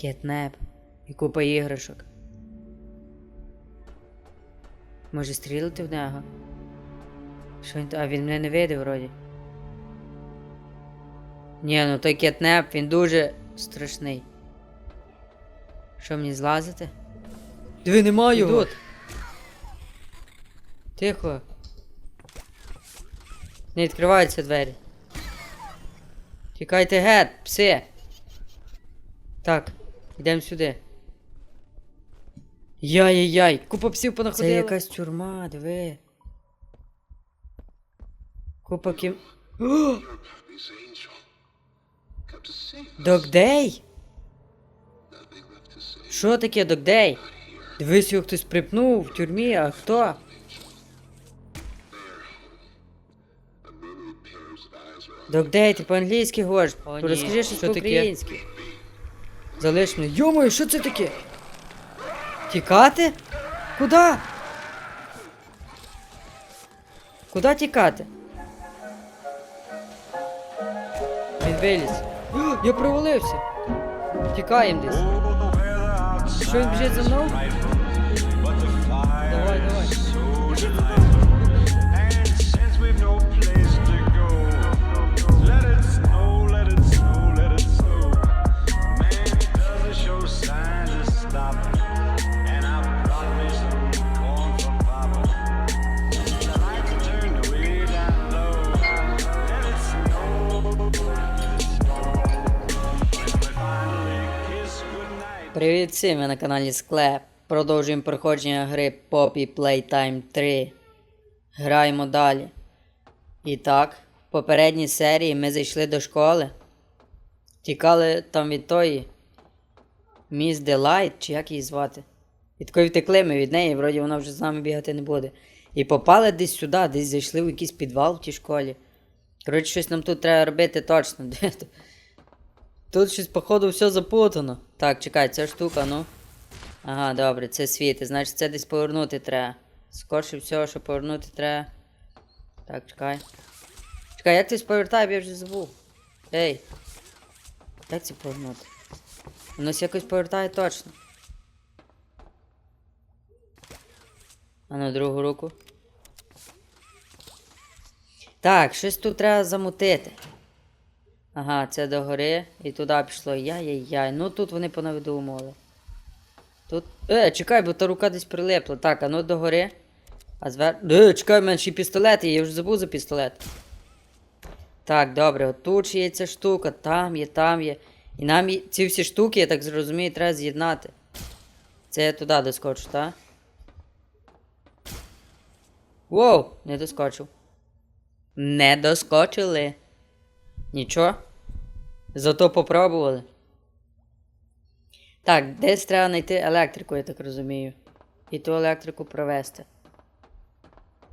кетнеп і купа іграшок. Може стрілити в нього? Що він. А він мене не видив вроді. Ні, ну той кетнеп, він дуже страшний. Що мені злазити? Диви, немає його. Тихо. Не відкриваються двері. Тікайте геть, пси. Так, йдемо сюди. Яй-яй-яй, купа псів Це понаходила. якась тюрма, диви. Купа кім. Докдей? Say. Що таке Докдей? Дивись, його хтось припнув в тюрмі, а хто? Докдей, ти по-англійськи говориш. Розкажи щось Що таке? по-українськи. Залиш мене. Йомою, що це таке? Тікати? Куда? Куда тікати? Він виліз. Я провалився. Тікаємо десь. Що він біжить за мною? Привіт всім, ви на каналі Склеп. Продовжуємо проходження гри Poppy Playtime 3. Граємо далі. І так, в попередній серії ми зайшли до школи. Тікали там від тої. Міс Делайт, чи як її звати. І такої втекли ми від неї, вроді вона вже з нами бігати не буде. І попали десь сюди, десь зайшли в якийсь підвал в тій школі. Коротше, щось нам тут треба робити точно. Тут щось, походу, все запутано. Так, чекай, ця штука, ну. Ага, добре, це світи, значить це десь повернути треба. Скорше всього, що повернути треба. Так, чекай. Чекай, як ти повертає, я вже забув. Ей. Як це повернути? Воно якось повертає точно. А на другу руку. Так, щось тут треба замутити. Ага, це догори і туди пішло. Яй-яй-яй. Ну тут вони понавидумували. Тут. Е, чекай, бо та рука десь прилипла. Так, а ну догори. А звер. Е, чекай, в мене ще пістолет я вже забув за пістолет. Так, добре, от тут ще є ця штука, там є, там є. І нам є... ці всі штуки, я так зрозумію, треба з'єднати. Це я туди доскочу, так? Воу, не доскочив. Не доскочили. Нічого. Зато попробували. Так, десь треба знайти електрику, я так розумію. І ту електрику провести.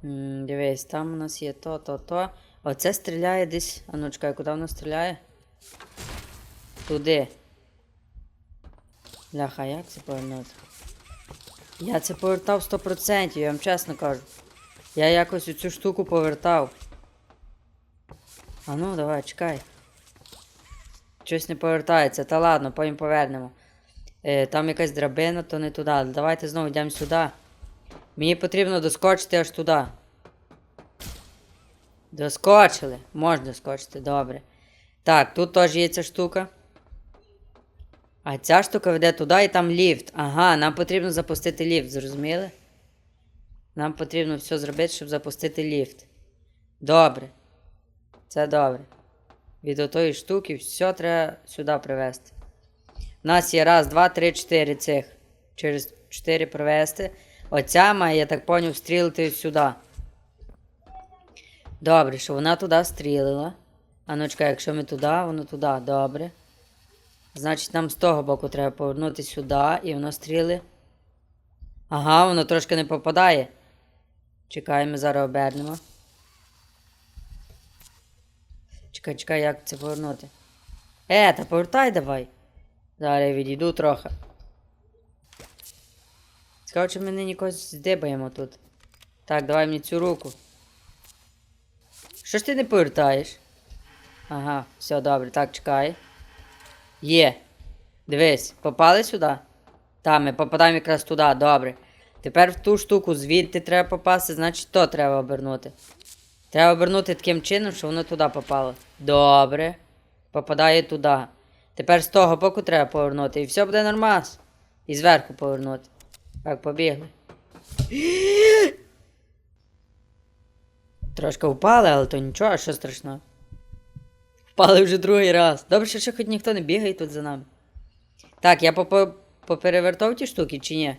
М, дивись, там у нас є то, то, то. Оце стріляє десь. А ну чекай, куди воно стріляє? Туди. Ляха, як це повернути? Я це повертав 100%, я вам чесно кажу. Я якось цю штуку повертав. А ну, давай, чекай. Щось не повертається. Та ладно, потім повернемо. Е, там якась драбина, то не туди. Давайте знову йдемо сюди. Мені потрібно доскочити аж туди. Доскочили. Можна доскочити, добре. Так, тут теж є ця штука. А ця штука веде туди і там ліфт. Ага, нам потрібно запустити ліфт, зрозуміли? Нам потрібно все зробити, щоб запустити ліфт. Добре. Це добре. Від отої штуки все треба сюди привезти. У нас є раз, два, три, чотири цих. Через чотири привезти. Оця має, я так поняв, стрілити сюди. Добре, що вона туди стрілила. А ну чекай, якщо ми туди, воно туди. Добре. Значить, нам з того боку треба повернути сюди, і воно стріли. Ага, воно трошки не попадає. Чекай, ми зараз обернемо. Чекай, чекай, як це повернути. Е, та повертай давай. Зараз відійду трохи. Цікаво, чи ми нині когось здибаємо тут. Так, давай мені цю руку. Що ж ти не повертаєш? Ага, все добре, так, чекай. Є. Дивись, попали сюди? Та, ми попадаємо якраз туди, добре. Тепер в ту штуку звідти треба попасти, значить то треба обернути. Треба обернути таким чином, щоб воно туди попало. Добре. Попадає туди. Тепер з того боку треба повернути. І все буде нормас. І зверху повернути. Так, побігли. Трошки впали, але то нічого, що страшного. Впали вже другий раз. Добре, що хоч ніхто не бігає тут за нами. Так, я поперевертав ті штуки чи ні?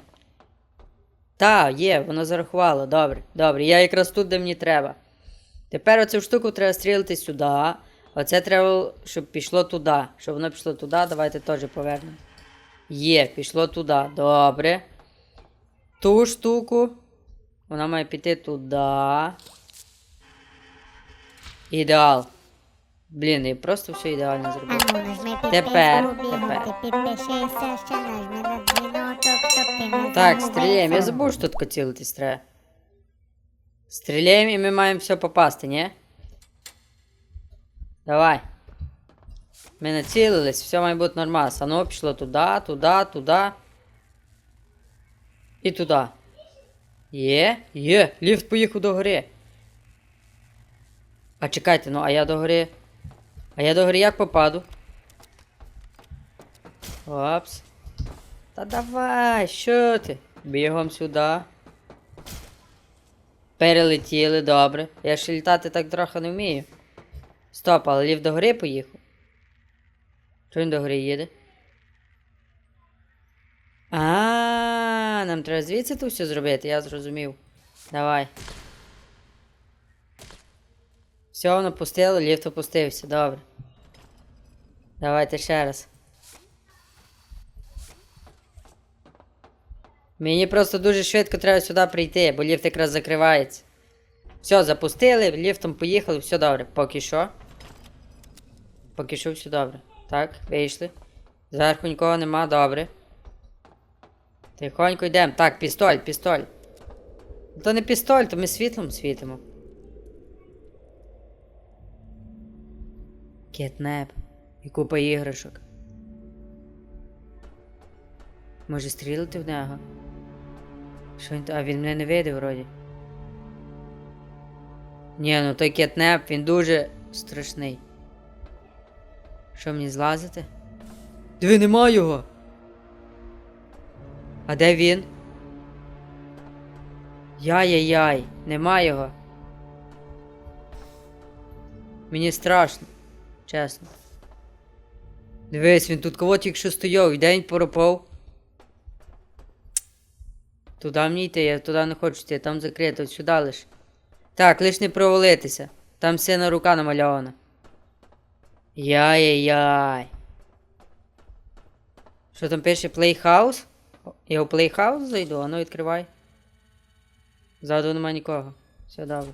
Та, є, воно зарахувало. Добре, добре. Я якраз тут, де мені треба. Тепер оцю штуку треба стрілити сюди. Оце треба, щоб пішло туди. Щоб воно пішло туди, давайте теж повернемо. Є, пішло туди. Добре. Ту штуку. Вона має піти туди. Ідеал. Блін, я просто все ідеально зробив. Тепер, тепер. Так, стріляємо. Я забув, що тут цілитись треба. Стріляємо і ми маємо все попасти, ні? Давай. Ми націлились, все має бути нормально. Ну пішло туди, туди, туди. І туди. Є? Є. Ліфт поїхав до гори. А чекайте, ну а я до гори. А я до гори як попаду? Опс. Та давай, що ти? Бігом сюди. Перелетіли, добре. Я ще літати так трохи не вмію. Стоп, але лів до гори поїхав. Чого він до гори їде? А, нам треба звідси тут все зробити, я зрозумів. Давай. Все, воно пустило, ліфт опустився, добре. Давайте ще раз. Мені просто дуже швидко треба сюди прийти, бо ліфт якраз закривається. Все, запустили, ліфтом поїхали, все добре. Поки що. Поки що все добре. Так, вийшли. Зверху нікого нема, добре. Тихонько йдемо. Так, пістоль, пістоль. То не пістоль, то ми світлом світимо. Кетнеп. І купа іграшок. Може стрілити в нього? Що він. А він мене не видив вроді. Ні, ну той кетнеп, він дуже страшний. Що мені злазити? Диви, нема його. А де він? Яй-яй-яй, нема його. Мені страшно, чесно. Дивись, він тут кого тільки що стояв, і де він пропав. Туди мені йти, я туди не хочу йти, там закрито, сюди лиш. Так, лиш не провалитися. Там сина рука намальована. Яй-яй-яй. Що там пише Playhouse? Я у Playhouse зайду, а ну відкривай. Ззаду нема нікого. Все добре.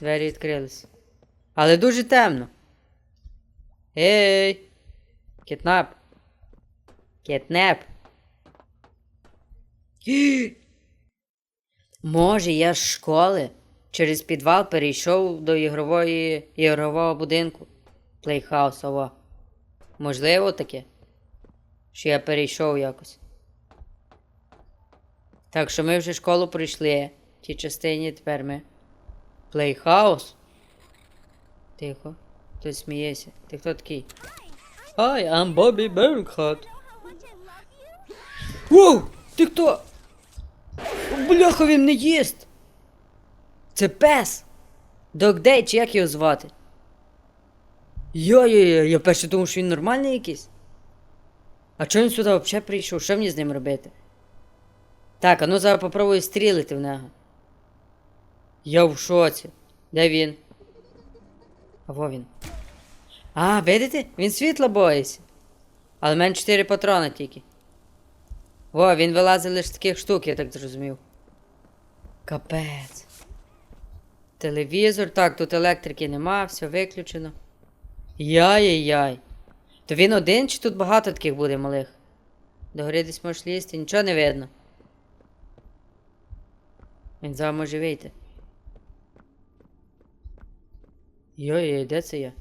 Двері відкрились. Але дуже темно. Ей! Кітнап. Кітнеп. Може, я з школи через підвал перейшов до ігрової ігрового будинку. Playhouse, ова. Можливо таке? Що я перейшов якось. Так що ми вже школу пройшли. В тій частині тепер ми. Playhouse? Тихо. Хтось сміється. Ти хто такий? Hi, I'm Bobby Berghat. Воу! Ти хто? Бляха, він не їсть! Це пес! Догдей, чи як його звати? Йо-йо-йо, я перше думав, що він нормальний якийсь. А чого він сюди взагалі прийшов? Що мені з ним робити? Так, а ну зараз попробую стрілити в нього. Я в шоці. Де він? А во він. А, видите? Він світла боїться. Але в мене 4 патрони тільки. Во, він вилазить лише з таких штук, я так зрозумів. Капець. Телевізор, так, тут електрики нема, все виключено. Яй-яй-яй. То він один чи тут багато таких буде малих? До гори десь можеш лізти, нічого не видно. Він зараз може вийти. Йой, де це я?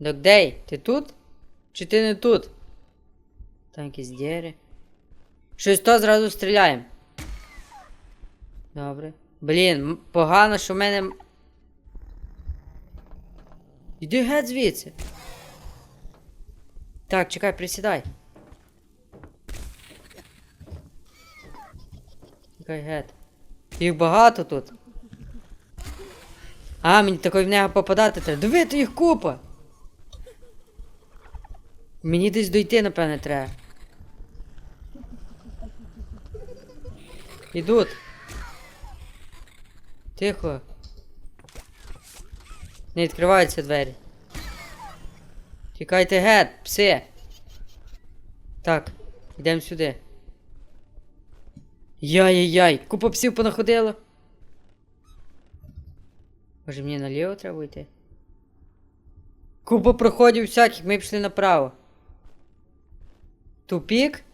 Докдей, ти тут? Чи ти не тут? Там якісь діри. Щось то зразу стріляємо. Добре. Блін, погано, що в мене. Іди геть звідси. Так, чекай, присідай. Чекай геть. Їх багато тут. А, мені такої в нього попадати треба. Дивити їх купа. Мені десь дойти, напевне, треба. Ідуть. Тихо. Не відкриваються двері. Тікайте геть, пси. Так, йдемо сюди. Яй-яй-яй, купа псів понаходило. Може мені наліво треба йти? Купа проходів всяких, ми пішли направо. Тупік?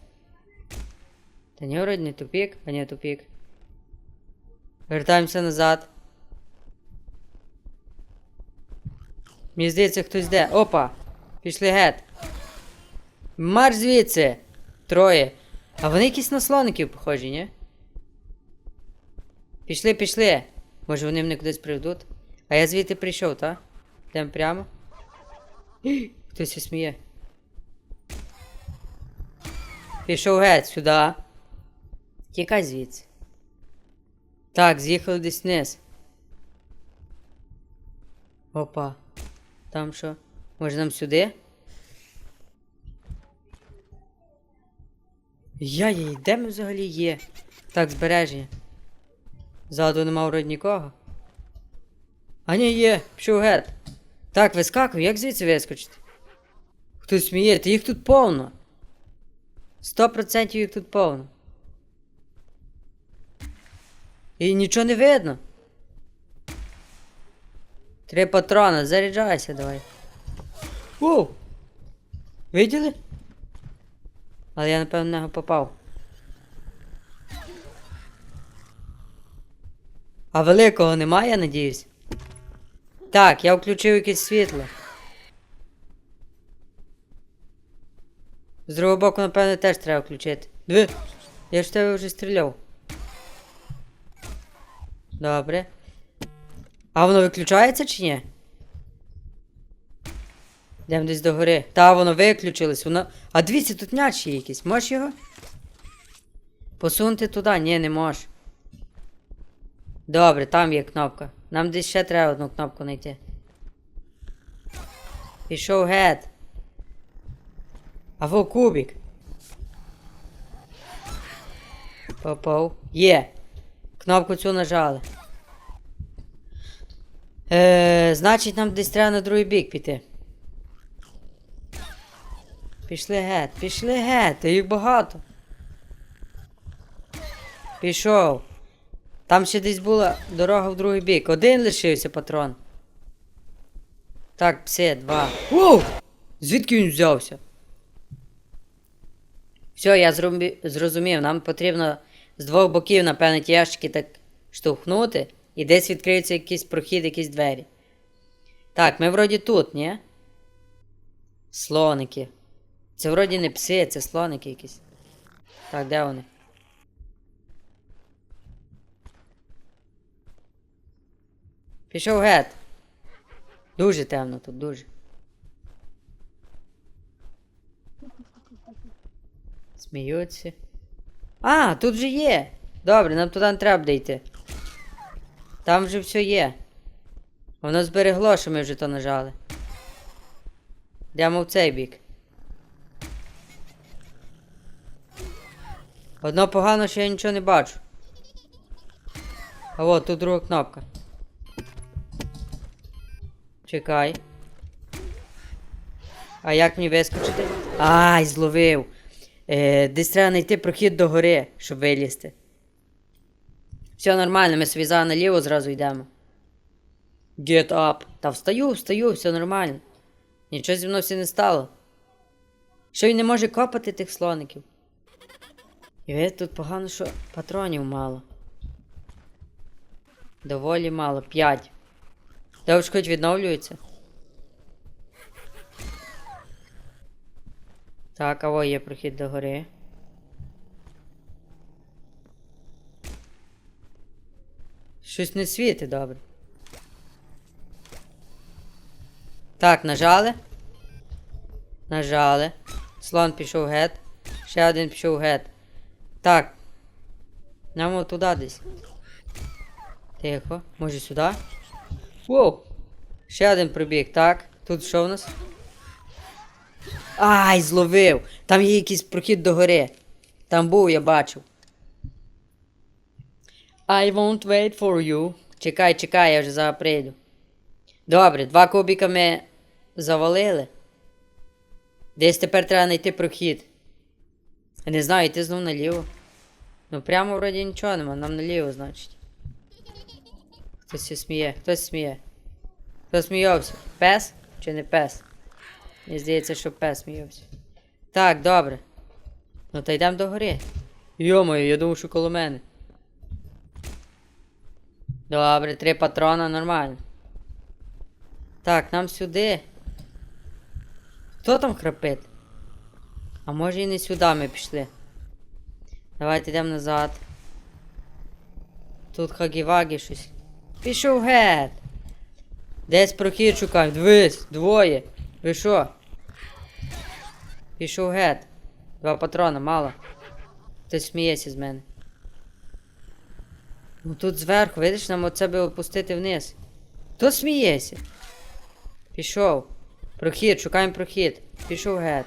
Вроді не тупік, а ні, тупік. Вертаємося назад. Мені здається, хтось де. Опа! Пішли геть. Марш звідси! Троє. А вони якісь на слоників похожі, ні? Пішли, пішли. Може вони мене кудись приведуть? А я звідти прийшов, та? Йдемо прямо. Хтось сміє. Пішов геть сюди. Тікай звідси. Так, з'їхали десь вниз. Опа. Там що? Може нам сюди? Я їй, де ми взагалі є? Так, збереження. Ззаду нема вроді нікого. А ні, є, пішов геть. Так, вискакуй, як звідси вискочити? Хтось сміється, їх тут повно. Сто процентів їх тут повно. І нічого не видно. Три патрона, заряджайся давай. Воу! Виділи? Але я напевно на нього попав. А великого немає, я надіюсь. Так, я включив якесь світло. З другого боку, напевно, теж треба включити. Диви, я ж тебе вже стріляв. Добре. А воно виключається чи ні? Йдемо десь до гори. Та воно виключилось, воно. А дивіться, тут м'яч є якийсь. Можеш його? Посунути туди? Ні, не можеш. Добре, там є кнопка. Нам десь ще треба одну кнопку знайти. Пішов геть. А во кубик. Попав. Є. Кнопку цю нажали. Е, значить, нам десь треба на другий бік піти. Пішли геть, пішли геть, та їх багато. Пішов. Там ще десь була дорога в другий бік. Один лишився патрон. Так, пси, два. Воу! Звідки він взявся? Все, я зрозумів, нам потрібно з двох боків, напевне, ті ящики так штовхнути, і десь відкриється якийсь прохід, якісь двері. Так, ми вроді тут, ні? Слоники. Це вроді не пси, це слоники якісь. Так, де вони? Пішов геть. Дуже темно тут, дуже. Сміються. А, тут же є. Добре, нам туди не треба йти. Там вже все є. Воно зберегло, що ми вже то нажали. Йдемо в цей бік. Одно погано, що я нічого не бачу. А от тут друга кнопка. Чекай. А як мені вискочити? Ай, зловив. Е, десь треба знайти прохід до гори, щоб вилізти. Все нормально, ми собі зараз наліво зразу йдемо. Get up. Та встаю, встаю, все нормально. Нічого зі мною все не стало. Що він не може копати тих слоників. І ви тут погано, що патронів мало. Доволі мало. П'ять. Довж хоч відновлюється. Так, а во є прохід до гори. Щось не світить добре. Так, нажали. Нажали. Слон пішов гет. Ще один пішов гет. Так. Нам от туди десь. Тихо. Може сюди? Воу! Ще один пробіг, так. Тут що у нас? Ай, зловив! Там є якийсь прохід до гори. Там був, я бачив. I won't wait for you. Чекай, чекай, я вже зараз прийду. Добре, два кубіка ми завалили. Десь тепер треба знайти прохід. Не знаю, йти знов наліво. Ну прямо вроді нічого нема, нам наліво, значить. Хтось сміє, хтось сміє. Хто сміявся? Пес чи не пес? Мені здається, що пес сміявся. Так, добре. Ну та йдемо до гори. Йомаю, я думав, що коло мене. Добре, три патрона нормально. Так, нам сюди. Хто там храпить? А може і не сюди ми пішли. Давайте йдемо назад. Тут хагі-вагі щось. Пішов геть. Десь прохід шукаємо. Дивись, двоє. Ви що? Пішов геть. Два патрона, мало. Хтось сміється з мене. Ну тут зверху, видиш, нам оце би опустити вниз. Хто сміється? Пішов. Прохід, шукаємо прохід. Пішов геть.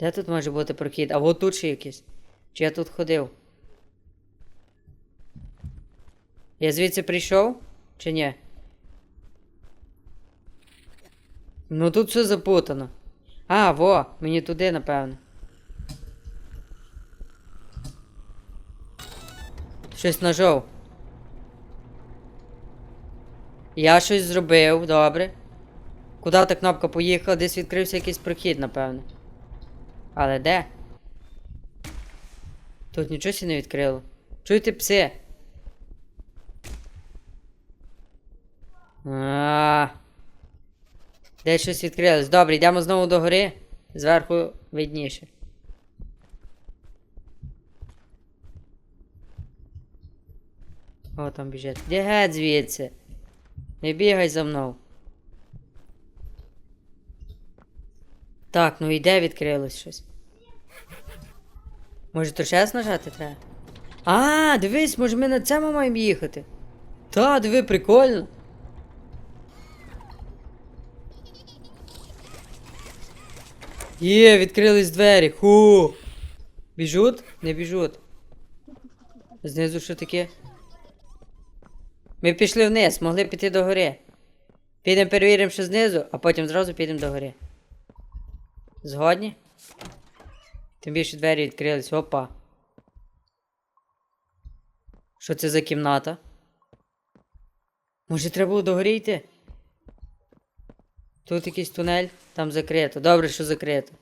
Де тут може бути прохід? А тут ще якийсь. Чи я тут ходив? Я звідси прийшов? Чи ні? Ну тут все запутано. А, во, мені туди, напевно. Щось нажав. Я щось зробив, добре. Куди та кнопка поїхала? Десь відкрився якийсь прохід, напевно. Але де? Тут нічого сі не відкрило. Чуєте пси? А. Де щось відкрилось. Добре, йдемо знову до гори. Зверху видніше. О, там біжить. Де геть звідси? Не бігай за мною. Так, ну і де відкрилось щось? Може то раз нажати треба? А, дивись, може ми на цьому маємо їхати. Та, диви, прикольно. Є, відкрились двері. Ху. Біжуть? Не біжуть. Знизу що таке? Ми пішли вниз, могли піти до гори. Підемо перевіримо, що знизу, а потім зразу підемо до гори. Згодні? Тим більше двері відкрились. Опа. Що це за кімната? Може треба було до гори йти? Тут якийсь тунель, там закрито. Добре, що закрито.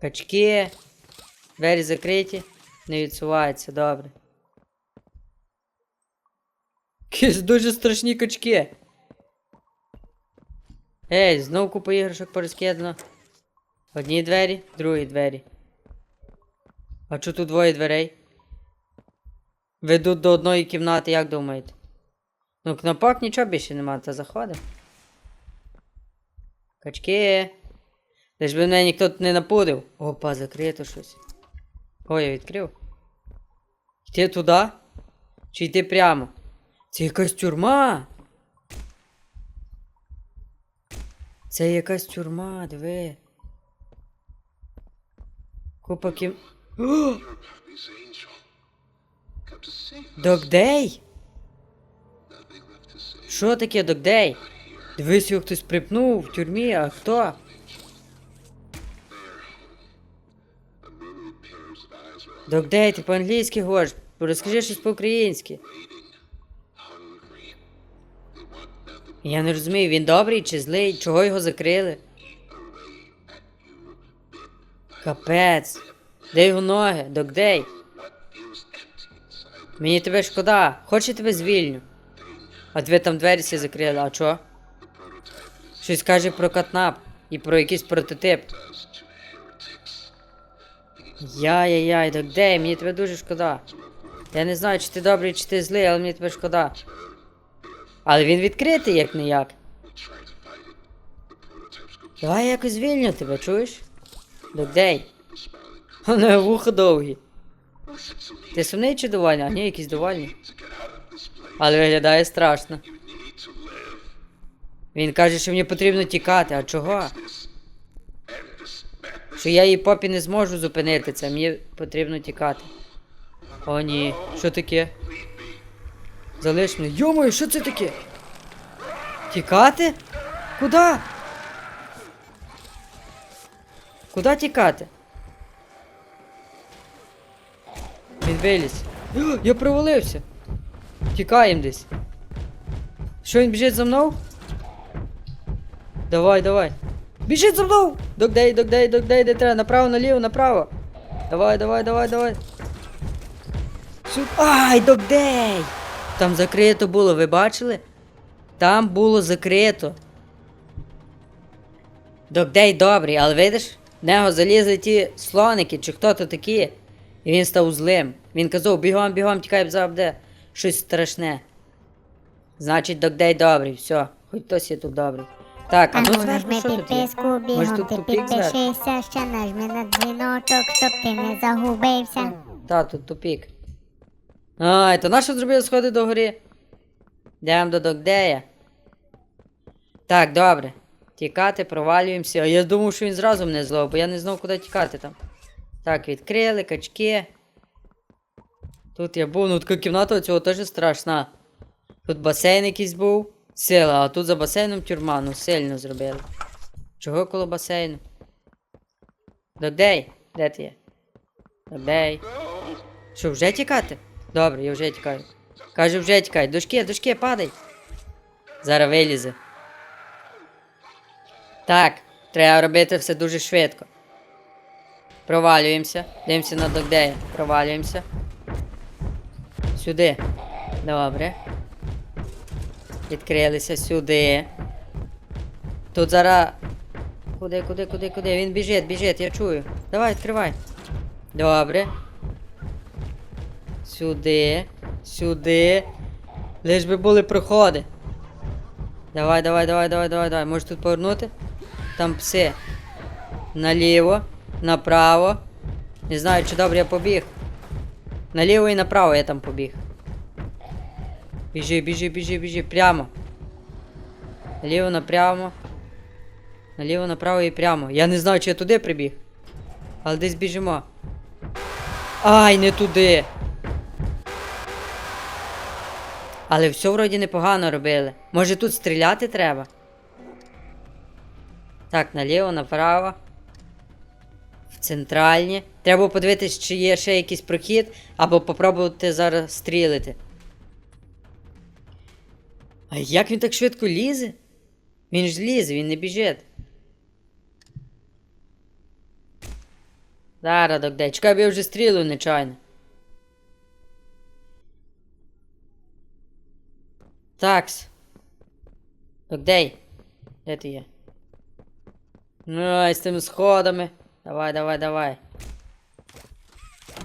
Качки. Двері закриті. Не відсуваються, добре. Якісь дуже страшні качки. Ей, знов купа іграшок порозкидано. Одні двері, другі двері. А чого тут двоє дверей? Ведуть до одної кімнати, як думаєте? Ну, кнопок нічого більше нема, та заходимо. Качки. Лиш би мене ніхто тут не напудив. Опа, закрито щось. Ой, я відкрив. Йти туди? Чи йти прямо? Це якась тюрма. Це якась тюрма, диви. Купа кім. Докдей? Що таке Докдей? Дивись, його хтось припнув в тюрмі, а хто? On Докдей, ти по-англійськи говориш. Розкажи щось по-українськи. Я не розумію, він добрий чи злий, чого його закрили? Капець. Де його ноги? Докдей? Мені тебе шкода. Хоч я тебе звільню. А ви там двері всі закрили, а чо? Щось каже про катнап. І про якийсь прототип. Яй-яй-яй, Догдей, мені тебе дуже шкода. Я не знаю, чи ти добрий, чи ти злий, але мені тебе шкода. Але він відкритий, як не як. Давай я якось звільню тебе, чуєш? Догдей. У мене вухо довгі. Ти сумний чи довольний? А ні, якийсь довольний. Але виглядає страшно. Він каже, що мені потрібно тікати, а чого? Що я її попі не зможу зупинити це, мені потрібно тікати. О, ні, що таке? Залиш мене. Йомою, що це таке? Тікати? Куда? Куда тікати? Він виліз. Я провалився. Тікаємо десь. Що він біжить за мною? Давай, давай. Біжить за мною! Догдей, догдей, догдей, де треба. Направо, наліво, направо. Давай, давай, давай, давай. Сюди. Ай, догдей! Там закрито було, ви бачили? Там було закрито. Догдей добрий, але видиш, в нього залізли ті слоники, чи хто то такі. І він став злим. Він казав, бігом, бігом, тікай завжди. Щось страшне. Значить, Догдей добрий, все. Хоч хтось є тут добрий. Так, а А ну ну зверху що підписку, Може тут ти тупік підпишися, ще нажми на дзвіночок, щоб ти не загубився. Та, тут тупік. Ай, то нащо зробили сходи до гори? Йдемо до Догдея. Так, добре. Тікати, провалюємося. А я думав, що він зразу мене злов, бо я не знав, куди тікати там. Так, відкрили, качки. Тут я був, ну така кімната цього теж страшна. Тут басейн якийсь був. Сила, а тут за басейном тюрма, ну сильно зробили. Чого коло басейну? Догдей, де ти є? Догдей. Що, вже тікати? Добре, я вже тікаю. Каже, вже тікай. Дошки, дошки, падай. Зараз вилізе. Так, треба робити все дуже швидко. Провалюємося. Дивимося на догдея. Провалюємося. Сюди. Добре. Відкрилися сюди. Тут зараз. Куди, куди, куди, куди? Він біжить, біжить, я чую. Давай, відкривай. Добре. Сюди. Сюди. Лиш би були проходи. Давай, давай, давай, давай, давай, давай. Можеш тут повернути? Там пси. Наліво, направо. Не знаю, чи добре я побіг. Наліво і направо я там побіг. Біжи, біжи, біжи, біжи. Прямо. Наліво, напрямо. Наліво, направо і прямо. Я не знаю, чи я туди прибіг. Але десь біжимо. Ай, не туди. Але все вроді непогано робили. Може тут стріляти треба? Так, наліво, направо. В центральні. Треба подивитись, чи є ще якийсь прохід, або попробувати зараз стрілити. А як він так швидко лізе? Він ж лізе, він не біжить. Зараз, догдай. Чекай, бо я вже стрілив нечайно. Такс. Догдей. Де ти є? Ну, з тими сходами. Давай, давай, давай.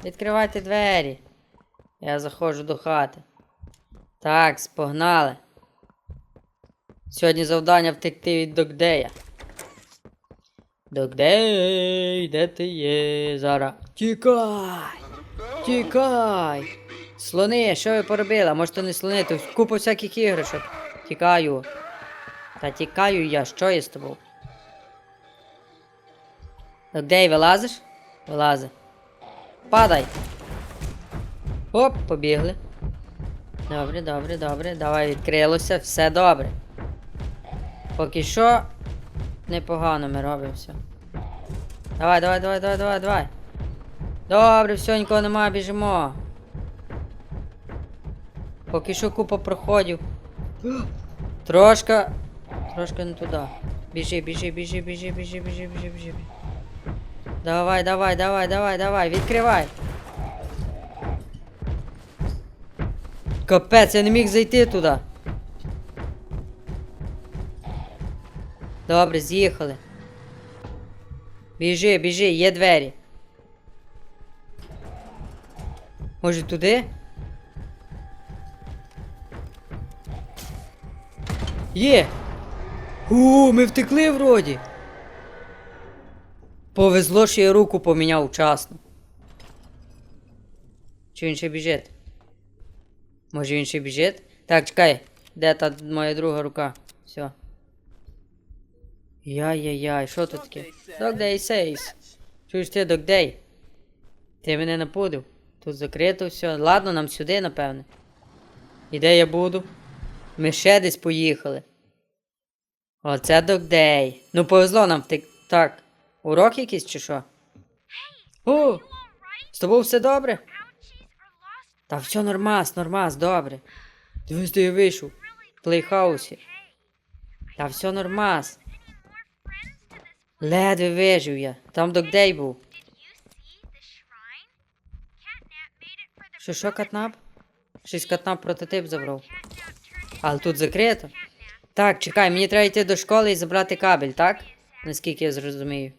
Відкривайте двері. Я заходжу до хати. Такс, погнали. Сьогодні завдання втекти від Догдея. Догдей, де ти є? Зараз. Тікай! Тікай! Слони, що ви поробили? Може то не слони, то купа всяких іграшок. Тікаю. Та тікаю я, що є з тобою? Догдей, вилазиш? Вилази. Падай. Оп, побігли. Добре, добре, добре. Давай відкрилося, все добре. Поки що непогано ми робимо все. Давай, давай, давай, давай, давай, давай. Добре, все, нікого немає, біжимо. Поки що купа проходів. Трошка. Трошки не туди. Біжи, біжи, біжи, біжи, біжи, біжи, біжи, біжи. Давай, давай, давай, давай, давай, відкривай. Капець, я не міг зайти туди. Добре, з'їхали. Біжи, біжи, є двері. Може туди? Є! У, ми втекли вроді. Повезло, що я руку поміняв вчасно. Чи він ще біжить? Може він ще біжить? Так, чекай. Де та моя друга рука? Все. Яй-яй-яй, що тут таке? Day says. Чуєш ти, Day? Ти мене напудив. Тут закрито все. Ладно, нам сюди, напевне. І де я буду? Ми ще десь поїхали. Оце Day. Ну повезло нам втек. Так. Урок якийсь чи що? О! З тобою все добре? Та все нормас, нормас, добре. Дивись, де я вийшов. В плейхаусі. Та все нормас. Ледве вижив я. Там докдей був. Що, що катнап? Щось катнап прототип забрав. Але тут закрито. Так, чекай, мені треба йти до школи і забрати кабель, так? Наскільки я зрозумію.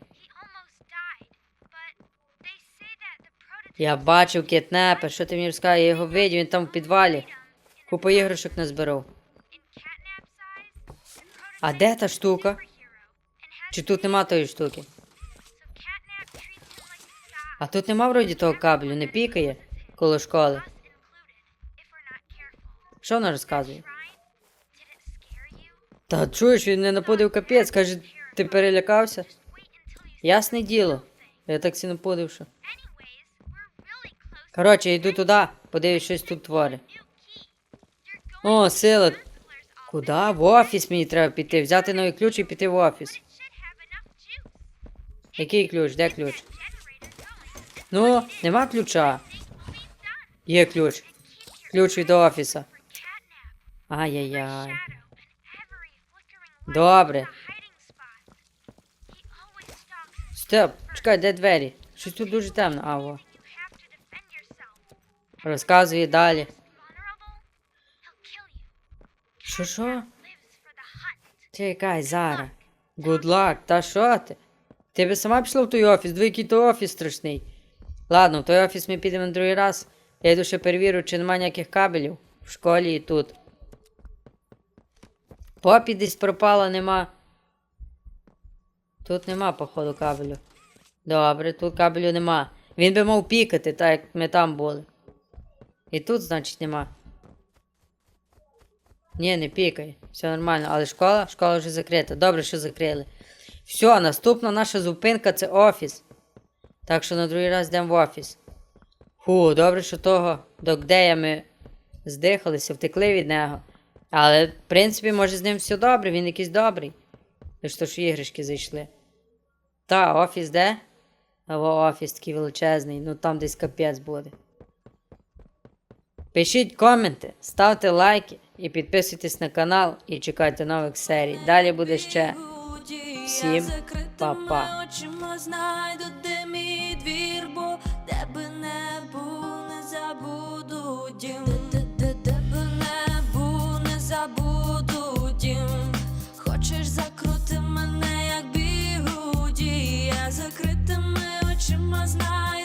Я бачив кетнепа, що ти мені розказуєш, я його видів, він там в підвалі. Купа іграшок назбирав. А де та штука? Чи тут нема тої штуки? А тут нема вроді того кабелю, не пікає коло школи. Що вона розказує? Та чуєш, він не напудив капець, каже, ти перелякався? Ясне діло. Я так сі напудив, що. Коротше, йду туди, подивись, щось тут творить. О, сила. Куди? В офіс мені треба піти. Взяти новий ключ і піти в офіс. Який ключ? Де ключ? Ну, нема ключа. Є ключ. Ключ від офіса. Ай-яй-яй. Добре. Стоп, чекай, де двері? Щось тут дуже темно. А, во. Розказує далі. Що що? Чекай, Зара. Good luck, та що ти? Ти би сама пішла в той офіс, диви, який то офіс страшний. Ладно, в той офіс ми підемо на другий раз. Я йду ще перевірю, чи немає ніяких кабелів в школі і тут. Попі десь пропала, нема. Тут нема, походу, кабелю. Добре, тут кабелю нема. Він би мав пікати, так як ми там були. І тут, значить, нема. Ні, не пікає. Все нормально. Але школа? Школа вже закрита. Добре, що закрили. Все, наступна наша зупинка це офіс. Так що на другий раз йдемо в офіс. Фу, добре, що того докдея ми здихалися, втекли від нього. Але, в принципі, може з ним все добре, він якийсь добрий. Лиш то ж іграшки зайшли. Та, офіс де? Або офіс такий величезний, ну там десь капець буде. Пишіть коменти, ставте лайки і підписуйтесь на канал і чекайте нових серій. Далі буде ще. Всім па-па. очима знайду, де мій двір, бо де би не був, не забуду дім. Де би не був, не забуду дім. Хочеш закрути мене, як бігуді, я закритими очима знайду.